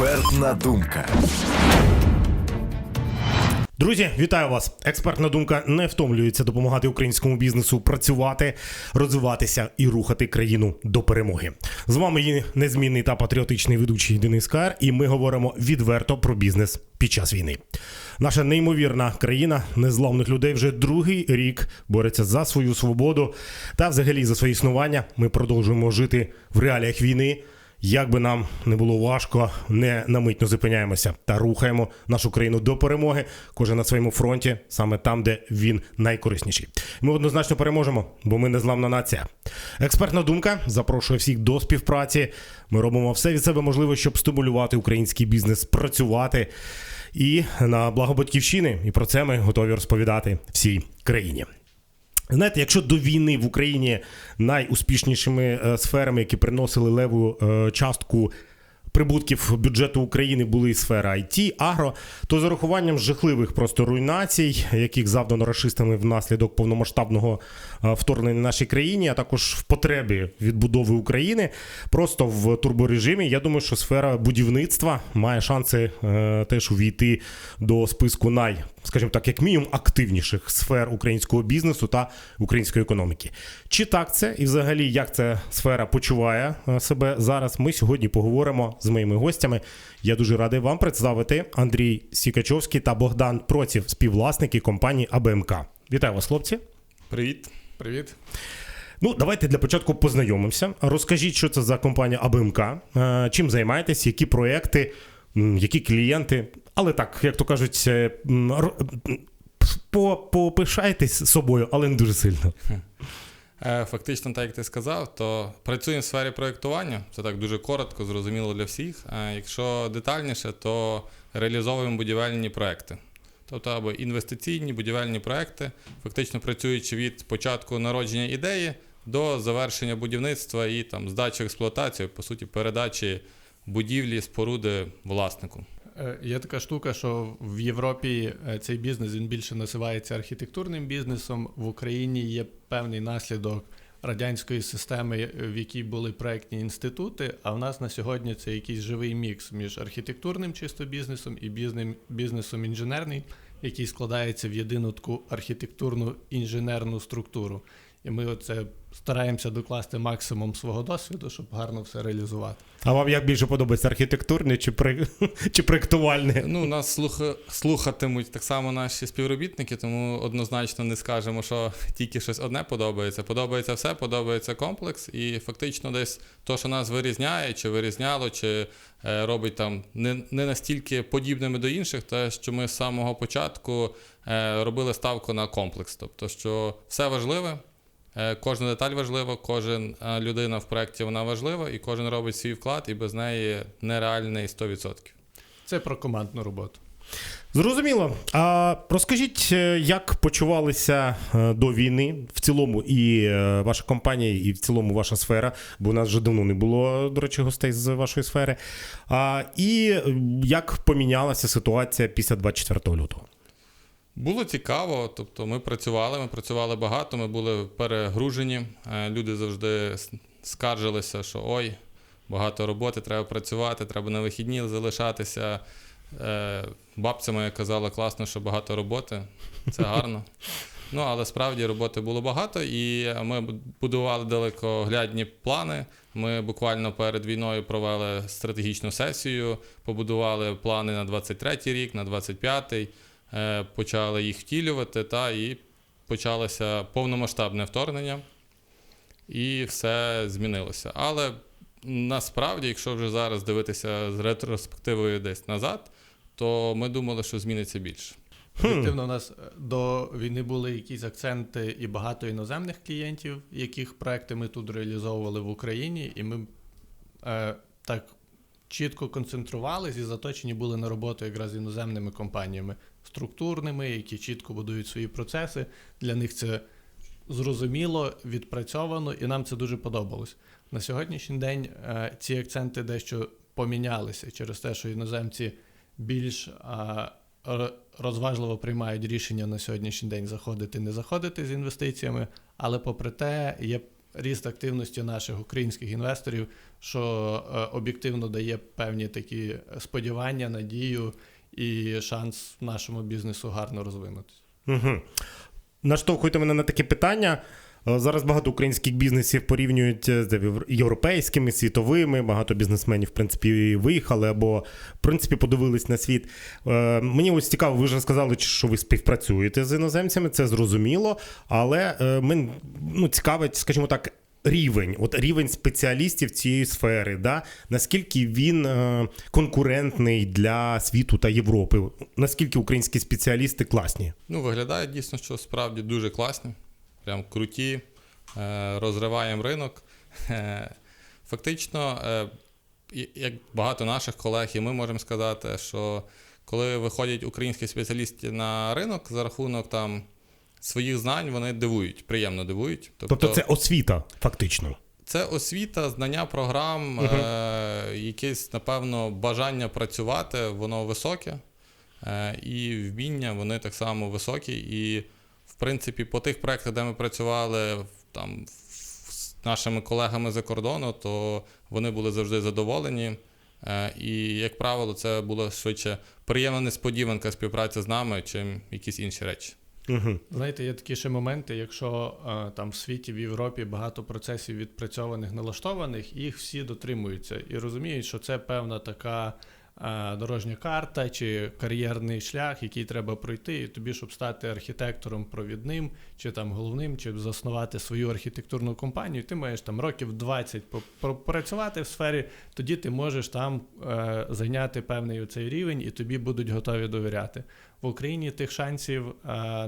Експертна думка. Друзі, вітаю вас! Експертна думка не втомлюється допомагати українському бізнесу працювати, розвиватися і рухати країну до перемоги. З вами її незмінний та патріотичний ведучий Денис Кар, і ми говоримо відверто про бізнес під час війни. Наша неймовірна країна незламних людей вже другий рік бореться за свою свободу та взагалі за своє існування. Ми продовжуємо жити в реаліях війни. Як би нам не було важко, не на мить не зупиняємося та рухаємо нашу країну до перемоги. Кожен на своєму фронті, саме там, де він найкорисніший. Ми однозначно переможемо, бо ми незламна нація. Експертна думка запрошує всіх до співпраці. Ми робимо все від себе можливе, щоб стимулювати український бізнес працювати і на благо батьківщини. І про це ми готові розповідати всій країні. Знаєте, якщо до війни в Україні найуспішнішими е, сферами, які приносили леву е, частку прибутків бюджету України, були сфера IT, агро, то з урахуванням жахливих просто руйнацій, яких завдано рашистами внаслідок повномасштабного е, вторгнення в нашій країні, а також в потребі відбудови України, просто в турборежимі, я думаю, що сфера будівництва має шанси теж увійти до списку най, скажімо так, як мінімум, активніших сфер українського бізнесу та української економіки. Чи так це і взагалі як ця сфера почуває е, себе зараз? Ми сьогодні поговоримо з моїми гостями. Я дуже радий вам представити Андрій Сікачовський та Богдан Проців, співвласники компанії АБМК. Вітаю вас, хлопці. Привіт. Привіт. Ну, давайте для початку познайомимося. Розкажіть, що це за компанія АБМК, е, чим займаєтесь, які проекти, які клієнти. Але так, як то кажуть, е, попишайтесь собою, але не дуже сильно. Е, Фактично, так як ти сказав, то працюємо в сфері проєктування. Це так дуже коротко, зрозуміло для всіх. А якщо детальніше, то реалізовуємо будівельні проекти. Тобто або інвестиційні будівельні проекти, фактично працюючи від початку народження ідеї до завершення будівництва і там здачі в експлуатацію, по суті, передачі будівлі, споруди власнику. Е, Є така штука, що в Європі е, цей бізнес він більше називається архітектурним бізнесом. В Україні є певний наслідок радянської системи, е, в якій були проектні інститути. А в нас на сьогодні це якийсь живий мікс між архітектурним чисто бізнесом і бізнесом інженерний, який складається в єдину таку архітектурну інженерну структуру. І ми оце стараємося докласти максимум свого досвіду, щоб гарно все реалізувати. А вам як більше подобається архітектурне чи, при... чи проєктувальне? Ну, нас слуха... слухатимуть так само наші співробітники, тому однозначно не скажемо, що тільки щось одне подобається. Подобається все, подобається комплекс, і фактично десь то, що нас вирізняє, чи вирізняло, чи е, робить там не, не настільки подібними до інших, те, що ми з самого початку е, робили ставку на комплекс. Тобто, що все важливе. Е, Кожна деталь важлива, кожен е, людина в проєкті вона важлива, і кожен робить свій вклад, і без неї нереальний 100%. Це про командну роботу. Зрозуміло. А розкажіть, е, як почувалися до війни в цілому і ваша компанія, і в цілому ваша сфера, бо у нас вже давно не було, до речі, гостей з вашої сфери. А, і як помінялася ситуація після 24 лютого? Було цікаво, тобто ми працювали, ми працювали багато, ми були перегружені. Е, Люди завжди скаржилися, що ой, багато роботи, треба працювати, треба на вихідні залишатися. Е, Бабця моя казала, класно, що багато роботи, це гарно. Ну, але справді роботи було багато, і ми будували далекоглядні плани. Ми буквально перед війною провели стратегічну сесію, побудували плани на 23-й рік, на 25-й, е, почали їх втілювати, та, і почалося повномасштабне вторгнення, і все змінилося. Але насправді, якщо вже зараз дивитися з ретроспективою десь назад, то ми думали, що зміниться більше. Об'єктивно, у нас е, до війни були якісь акценти і багато іноземних клієнтів, яких проекти ми тут реалізовували в Україні, і ми е, так чітко концентрувалися і заточені були на роботу якраз з іноземними компаніями, структурними, які чітко будують свої процеси. Для них це зрозуміло, відпрацьовано, і нам це дуже подобалось. На сьогоднішній день е, ці акценти дещо помінялися через те, що іноземці більш розважливо приймають рішення на сьогоднішній день заходити, не заходити з інвестиціями, але попри те, є ріст активності наших українських інвесторів, що е, об'єктивно дає певні такі сподівання, надію і шанс нашому бізнесу гарно розвинутися. Угу. Наштовхуйте мене на таке питання. Е, Зараз багато українських бізнесів порівнюють з європейськими, світовими. Багато бізнесменів, в принципі, виїхали або, в принципі, подивились на світ. Е, Мені ось цікаво, ви вже сказали, що ви співпрацюєте з іноземцями, це зрозуміло. Але е, мен, ну, цікавить, скажімо так, рівень, от рівень спеціалістів цієї сфери, да? наскільки він е, конкурентний для світу та Європи, наскільки українські спеціалісти класні. Ну, виглядає дійсно, що справді дуже класні, прям круті, е, розриваємо ринок. Е, Фактично, е, як багато наших колег, і ми можемо сказати, що коли виходять українські спеціалісти на ринок за рахунок там своїх знань, вони дивують, приємно дивують. Тобто це освіта, фактично. Це освіта, знання програм, е, якесь, напевно, бажання працювати, воно високе, е, і вміння вони так само високі. І, принципі, по тих проєктах, де ми працювали там, з нашими колегами за кордону, то вони були завжди задоволені. Е, і, як правило, це була швидше приємна несподіванка співпраці з нами, чим якісь інші речі. Угу. Знаєте, є такі ще моменти, якщо е, там в світі, в Європі багато процесів відпрацьованих, налаштованих, їх всі дотримуються і розуміють, що це певна така дорожня карта чи кар'єрний шлях, який треба пройти, і тобі, щоб стати архітектором провідним, чи там головним, чи заснувати свою архітектурну компанію, ти маєш там років 20 по- попрацювати в сфері, тоді ти можеш там е, зайняти певний цей рівень, і тобі будуть готові довіряти. В Україні тих шансів е,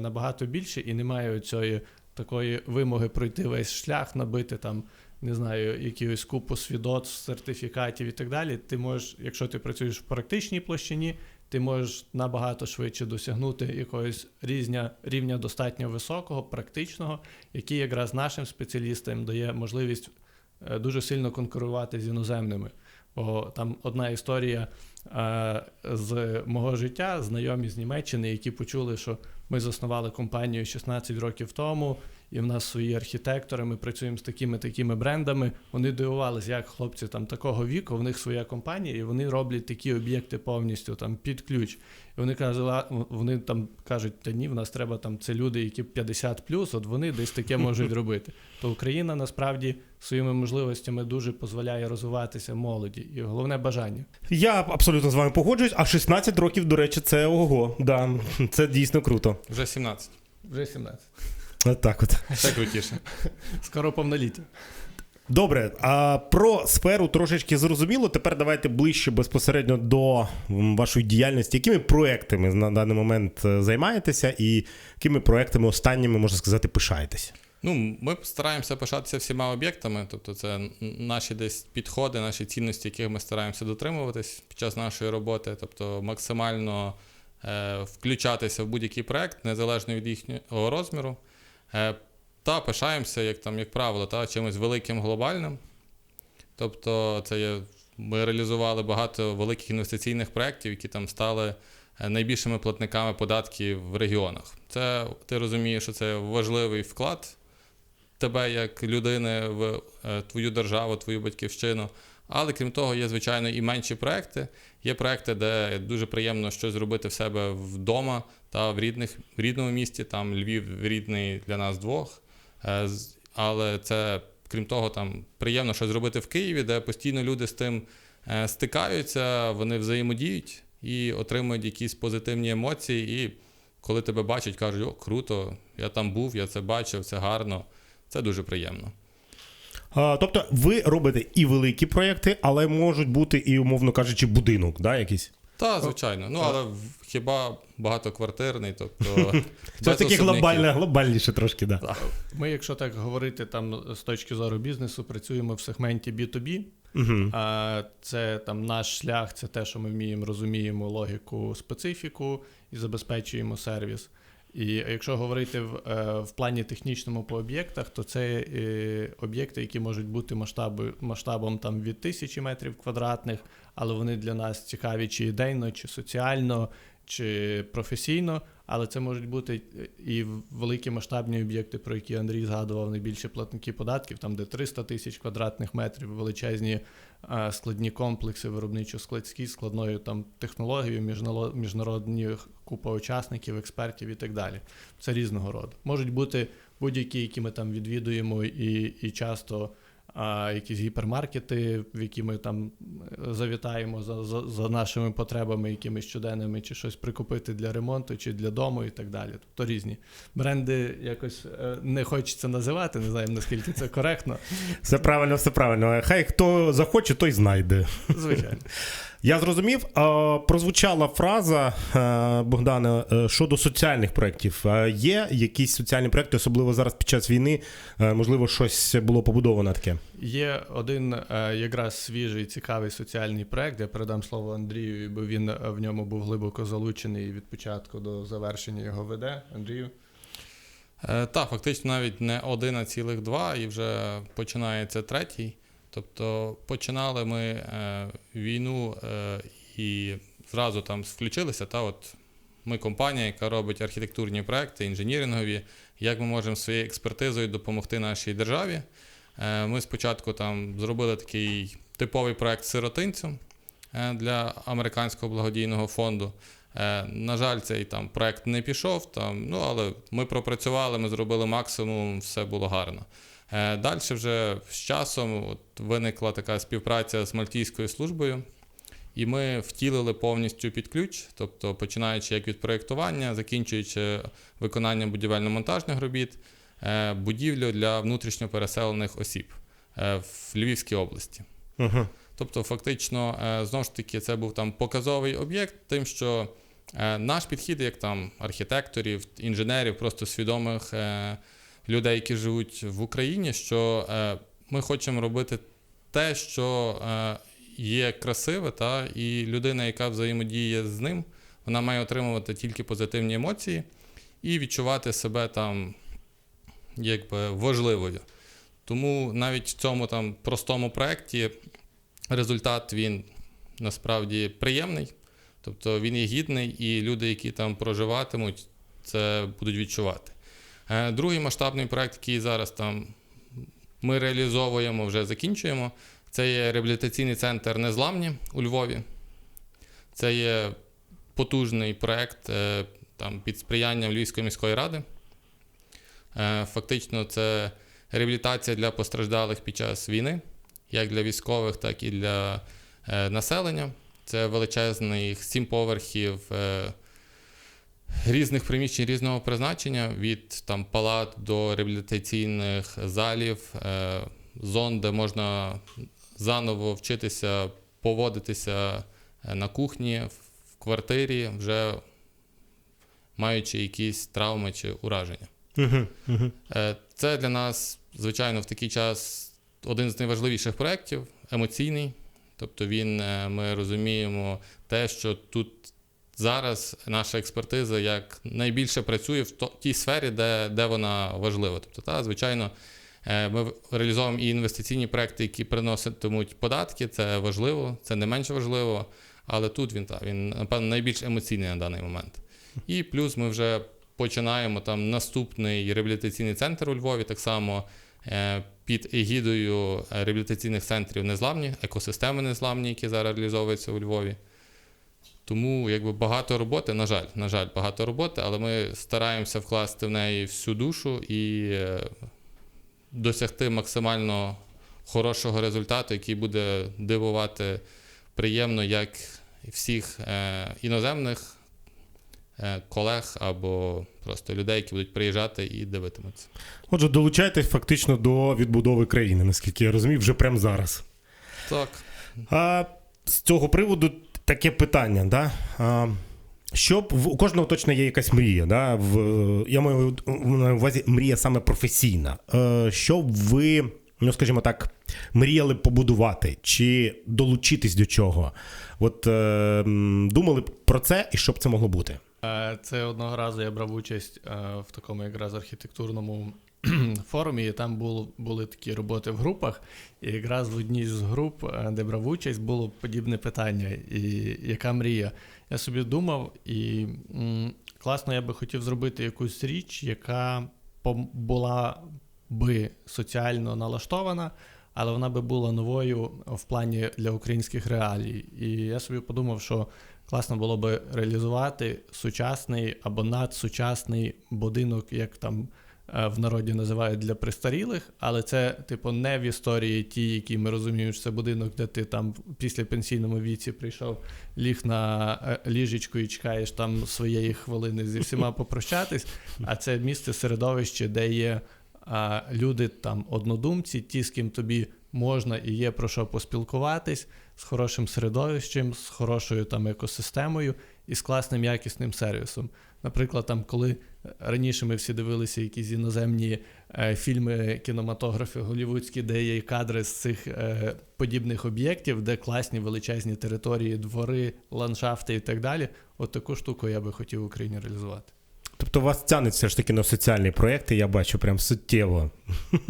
набагато більше і немає цієї такої вимоги пройти весь шлях, набити там, не знаю, якусь купу свідоцтв, сертифікатів і так далі. Ти можеш, якщо ти працюєш в практичній площині, ти можеш набагато швидше досягнути якогось різня, рівня достатньо високого, практичного, який якраз нашим спеціалістам дає можливість е, дуже сильно конкурувати з іноземними. Бо там одна історія е, з мого життя, знайомі з Німеччини, які почули, що ми заснували компанію 16 років тому, і в нас свої архітектори, ми працюємо з такими такими брендами. Вони дивувалися, як хлопці там такого віку, в них своя компанія, і вони роблять такі об'єкти повністю там під ключ. І вони казали, вони там кажуть, та ні, в нас треба там це люди, які 50 от вони десь таке можуть робити. То Україна насправді своїми можливостями дуже дозволяє розвиватися молоді, і головне бажання. Я абсолютно з вами погоджуюсь, а 16 років, до речі, це ого. Да, це дійсно круто. Вже 17. Вже 17. От так от. Ще крутіше. Скоро повноліття. Добре, а про сферу трошечки зрозуміло. Тепер давайте ближче безпосередньо до вашої діяльності. Якими проектами на даний момент е, займаєтеся, і якими проектами останніми, можна сказати, пишаєтесь? Ну, ми стараємося пишатися всіма об'єктами, тобто це наші десь підходи, наші цінності, яких ми стараємося дотримуватись під час нашої роботи, тобто максимально е, включатися в будь-який проект, незалежно від їхнього розміру. Е, та пишаємося, як там, як правило, та, чимось великим глобальним. Тобто, це є, ми реалізували багато великих інвестиційних проєктів, які там стали е, найбільшими платниками податків в регіонах. Це ти розумієш, що це важливий вклад тебе як людини в е, твою державу, твою батьківщину. Але крім того, є, звичайно, і менші проекти. Є проекти, де дуже приємно щось зробити в себе вдома та в, рідних, в рідному місті. Там Львів рідний для нас двох. Е, Але це, крім того, там приємно щось зробити в Києві, де постійно люди з тим е, стикаються, вони взаємодіють і отримують якісь позитивні емоції. І коли тебе бачать, кажуть, о, круто, я там був, я це бачив, це гарно. Це дуже приємно. А, тобто, ви робите і великі проекти, але можуть бути і, умовно кажучи, будинок, да, якийсь? Та, звичайно. Ну, але хіба багатоквартирний, тобто. Це таке глобальне, глобальніше трошки, да. Ми, якщо так говорити там з точки зору бізнесу, працюємо в сегменті B2B. Угу. А це там наш шлях, це те, що ми вміємо, розуміємо логіку, специфіку і забезпечуємо сервіс. І якщо говорити в, е, в плані технічному по об'єктах, то це е, об'єкти, які можуть бути масштаби, масштабом там від тисячі метрів квадратних, але вони для нас цікаві чи ідейно, чи соціально, чи професійно, але це можуть бути і великі масштабні об'єкти, про які Андрій згадував, найбільші платники податків, там де 300 тисяч квадратних метрів, величезні е, складні комплекси, виробничо-складські, складною там технологією, міжнародні купа учасників, експертів і так далі. Це різного роду. Можуть бути будь-які, які ми там відвідуємо, і, і часто якісь гіпермаркети, в які ми там е, завітаємо за, за, за нашими потребами, якимись щоденними, чи щось прикупити для ремонту, чи для дому, і так далі. Тобто різні бренди якось е, не хочеться називати, не знаю наскільки це коректно. Все правильно, все правильно. Хай хто захоче, той знайде. Звичайно. Я зрозумів, а, прозвучала фраза е, Богдана е, щодо соціальних проєктів. Е, Є якісь соціальні проєкти, особливо зараз під час війни, можливо, щось було побудовано таке. Є один якраз свіжий цікавий соціальний проект. Я передам слово Андрію, бо він в ньому був глибоко залучений від початку до завершення його веде. Андрію. Так, фактично навіть не один, а цілих два, і вже починається третій. Тобто починали ми е, війну е, і зразу там включилися. Та от ми компанія, яка робить архітектурні проекти, інженірингові. Як ми можемо своєю експертизою допомогти нашій державі? Е, ми спочатку там зробили такий типовий проект сиротинцю е, для американського благодійного фонду. Е, на жаль, цей там проект не пішов, там, ну, але ми пропрацювали, ми зробили максимум, все було гарно. Е, Далі вже з часом от, виникла така співпраця з Мальтійською службою, і ми втілили повністю під ключ, тобто починаючи як від проєктування, закінчуючи виконанням будівельно-монтажних робіт, е, будівлю для внутрішньо переселених осіб е, в Львівській області. Угу. Тобто, фактично, знову ж таки, це був там показовий об'єкт, тим, що наш підхід, як там архітекторів, інженерів, просто свідомих людей, які живуть в Україні, що е, ми хочемо робити те, що е, є красиве, та, і людина, яка взаємодіє з ним, вона має отримувати тільки позитивні емоції і відчувати себе там якби важливою. Тому навіть в цьому там простому проєкті результат він насправді приємний, тобто він є гідний, і люди, які там проживатимуть, це будуть відчувати. Е, Другий масштабний проект, який зараз там ми реалізовуємо, вже закінчуємо, це є реабілітаційний центр Незламні у Львові. Це є потужний проект е, під сприянням Львівської міської ради. Е, Фактично, це реабілітація для постраждалих під час війни, як для військових, так і для населення. Це величезний сім поверхів різних приміщень різного призначення, від там, палат до реабілітаційних залів, е, зон, де можна заново вчитися поводитися е, на кухні, в квартирі, вже маючи якісь травми чи ураження. Е, Це для нас, звичайно, в такий час один з найважливіших проєктів, емоційний. Тобто він, ми розуміємо те, що тут зараз наша експертиза як найбільше працює в тій сфері, де, де вона важлива. Тобто, та, звичайно, е, ми реалізовуємо і інвестиційні проекти, які приноситимуть податки, це важливо, це не менш важливо, але тут він, та, він напевно, найбільш емоційний на даний момент. І плюс ми вже починаємо там наступний реабілітаційний центр у Львові, так само е, під егідою реабілітаційних центрів незламні, екосистеми незламні, які зараз реалізовуються у Львові. Тому якби багато роботи, на жаль, на жаль, багато роботи, але ми стараємося вкласти в неї всю душу і е, досягти максимально хорошого результату, який буде дивувати приємно як всіх е, іноземних е, колег або просто людей, які будуть приїжджати і дивитимуться. Отже, долучайтесь фактично до відбудови країни, наскільки я розумію, вже прямо зараз. Так. А з цього приводу таке питання, да? А, щоб в у кожного точно є якась мрія, да? В, я маю на увазі мрія саме професійна. Е, щоб ви, ну скажімо так, мріяли побудувати чи долучитись до чого? От е, думали б про це і що б це могло бути? Е, Це одного разу я брав участь е, в такому якраз архітектурному форумі, і там було, були такі роботи в групах. І якраз в одній з груп, е, де брав участь, було подібне питання, і яка мрія. Я собі думав, і м, класно, я би хотів зробити якусь річ, яка була би соціально налаштована, але вона би була новою в плані для українських реалій. І я собі подумав, що класно було би реалізувати сучасний або надсучасний будинок, як там в народі називають для престарілих, але це, типу, не в історії ті, які ми розуміємо, що це будинок, де ти там після пенсійному віці прийшов, ліг на е, ліжечку і чекаєш там своєї хвилини зі всіма попрощатись. А це місце середовище, де є а, люди там однодумці, ті, з ким тобі можна і є про що поспілкуватись, з хорошим середовищем, з хорошою там екосистемою і з класним якісним сервісом. Наприклад, там, коли раніше ми всі дивилися якісь іноземні е, фільми, кінематографи голівудські, де є кадри з цих е, подібних об'єктів, де класні величезні території, двори, ландшафти і так далі. От таку штуку я би хотів в Україні реалізувати. Тобто вас тянуть все ж таки на соціальні проекти, я бачу прям суттєво.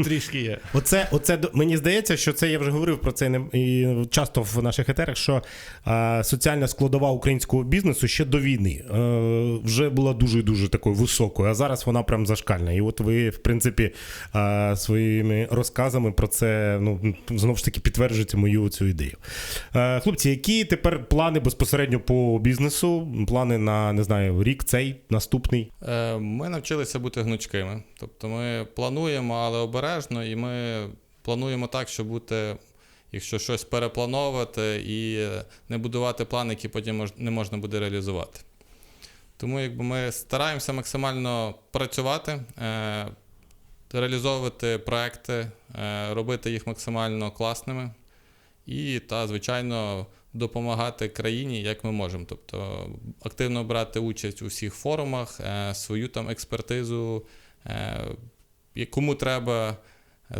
Трішки є. Оце, оце мені здається, що це я вже говорив про це і часто в наших етерах, що а, соціальна складова українського бізнесу ще до війни е, вже була дуже дуже такою високою, а зараз вона прям зашкальна. І от ви, в принципі, а, своїми розказами про це ну знову ж таки підтверджуєте мою цю ідею. Е, хлопці, які тепер плани безпосередньо по бізнесу? Плани на не знаю, рік цей наступний? Е, Ми навчилися бути гнучкими. Тобто ми плануємо, але обережно, і ми плануємо так, щоб бути, якщо щось переплановувати і не будувати план, який потім не можна буде реалізувати. Тому якби ми стараємося максимально працювати, е, реалізовувати проекти, е, робити їх максимально класними і, та, звичайно, допомагати країні, як ми можемо. Тобто активно брати участь у всіх форумах, е, свою там експертизу, е, кому треба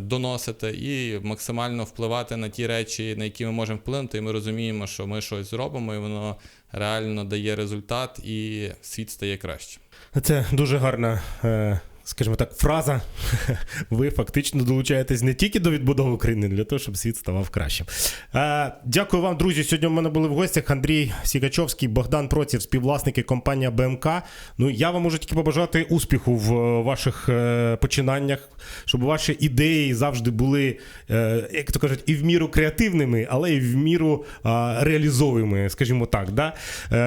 доносити, і максимально впливати на ті речі, на які ми можемо вплинути. І ми розуміємо, що ми щось зробимо, і воно реально дає результат, і світ стає краще. Це дуже гарна, е, скажімо так, фраза. Ви фактично долучаєтесь не тільки до відбудови України, для того, щоб світ ставав кращим. Е, Дякую вам, друзі. Сьогодні в мене були в гостях Андрій Сігачовський, Богдан Проців, співвласники компанія БМК. Ну я вам можу тільки побажати успіху в е, ваших е, починаннях, щоб ваші ідеї завжди були, як то кажуть, і в міру креативними, але і в міру а, реалізовуємо, скажімо так. Да?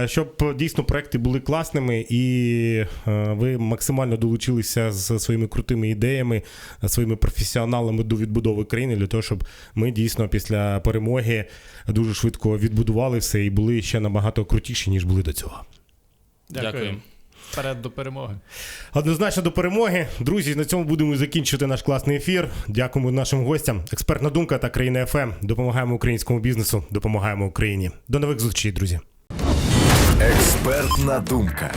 Щоб дійсно проекти були класними і ви максимально долучилися з своїми крутими ідеями, своїми професіоналами до відбудови країни, для того, щоб ми дійсно після перемоги дуже швидко відбудували все і були ще набагато крутіші, ніж були до цього. Дякую. Вперед до перемоги. Однозначно до перемоги. Друзі, на цьому будемо і закінчувати наш класний ефір. Дякуємо нашим гостям. Експертна думка та країна ФМ. Допомагаємо українському бізнесу, допомагаємо Україні. До нових зустрічей, друзі. Експертна думка.